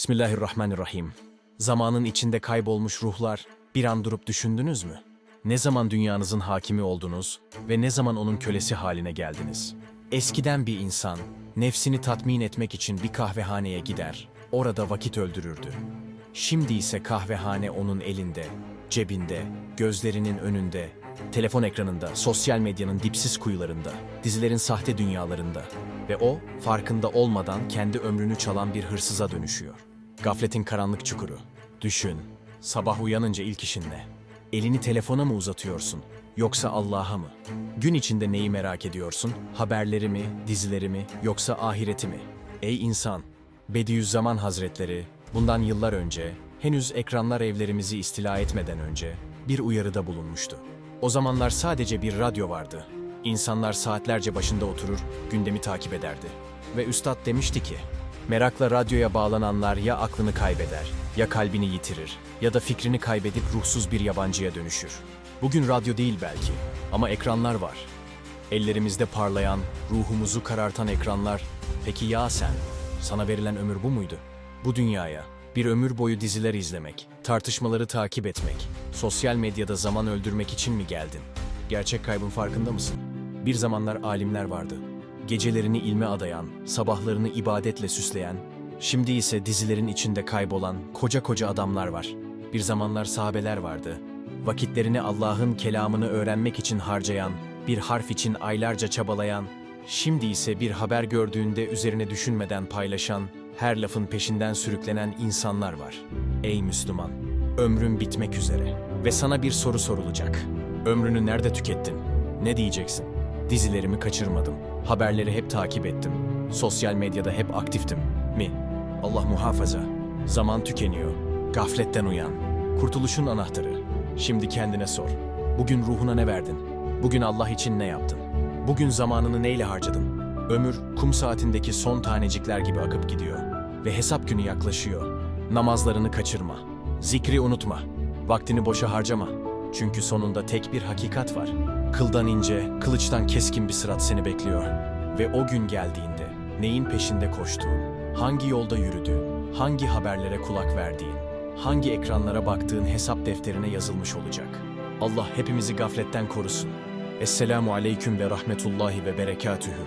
Bismillahirrahmanirrahim. Zamanın içinde kaybolmuş ruhlar bir an durup düşündünüz mü? Ne zaman dünyanızın hakimi oldunuz ve ne zaman onun kölesi haline geldiniz? Eskiden bir insan nefsini tatmin etmek için bir kahvehaneye gider, orada vakit öldürürdü. Şimdi ise kahvehane onun elinde, cebinde, gözlerinin önünde, telefon ekranında, sosyal medyanın dipsiz kuyularında, dizilerin sahte dünyalarında ve o farkında olmadan kendi ömrünü çalan bir hırsıza dönüşüyor. Gafletin karanlık çukuru. Düşün, sabah uyanınca ilk işin ne? Elini telefona mı uzatıyorsun yoksa Allah'a mı? Gün içinde neyi merak ediyorsun? Haberleri mi, dizileri mi yoksa ahireti mi? Ey insan, Bediüzzaman Hazretleri bundan yıllar önce henüz ekranlar evlerimizi istila etmeden önce bir uyarıda bulunmuştu. O zamanlar sadece bir radyo vardı. İnsanlar saatlerce başında oturur, gündemi takip ederdi. Ve üstad demişti ki, merakla radyoya bağlananlar ya aklını kaybeder, ya kalbini yitirir, ya da fikrini kaybedip ruhsuz bir yabancıya dönüşür. Bugün radyo değil belki ama ekranlar var. Ellerimizde parlayan, ruhumuzu karartan ekranlar. Peki ya sen? Sana verilen ömür bu muydu? Bu dünyaya bir ömür boyu diziler izlemek, tartışmaları takip etmek, sosyal medyada zaman öldürmek için mi geldin? Gerçek kaybın farkında mısın? Bir zamanlar alimler vardı. Gecelerini ilme adayan, sabahlarını ibadetle süsleyen, şimdi ise dizilerin içinde kaybolan koca koca adamlar var. Bir zamanlar sahabeler vardı. Vakitlerini Allah'ın kelamını öğrenmek için harcayan, bir harf için aylarca çabalayan, şimdi ise bir haber gördüğünde üzerine düşünmeden paylaşan, her lafın peşinden sürüklenen insanlar var. Ey Müslüman, ömrün bitmek üzere ve sana bir soru sorulacak. Ömrünü nerede tükettin? Ne diyeceksin? Dizilerimi kaçırmadım. Haberleri hep takip ettim. Sosyal medyada hep aktiftim. Mi? Allah muhafaza. Zaman tükeniyor. Gafletten uyan. Kurtuluşun anahtarı. Şimdi kendine sor. Bugün ruhuna ne verdin? Bugün Allah için ne yaptın? Bugün zamanını neyle harcadın? Ömür kum saatindeki son tanecikler gibi akıp gidiyor ve hesap günü yaklaşıyor. Namazlarını kaçırma. Zikri unutma. Vaktini boşa harcama. Çünkü sonunda tek bir hakikat var. Kıldan ince, kılıçtan keskin bir sırat seni bekliyor. Ve o gün geldiğinde neyin peşinde koştuğun, hangi yolda yürüdüğün, hangi haberlere kulak verdiğin, hangi ekranlara baktığın hesap defterine yazılmış olacak. Allah hepimizi gafletten korusun. Esselamu aleyküm ve rahmetullahi ve berekatühü.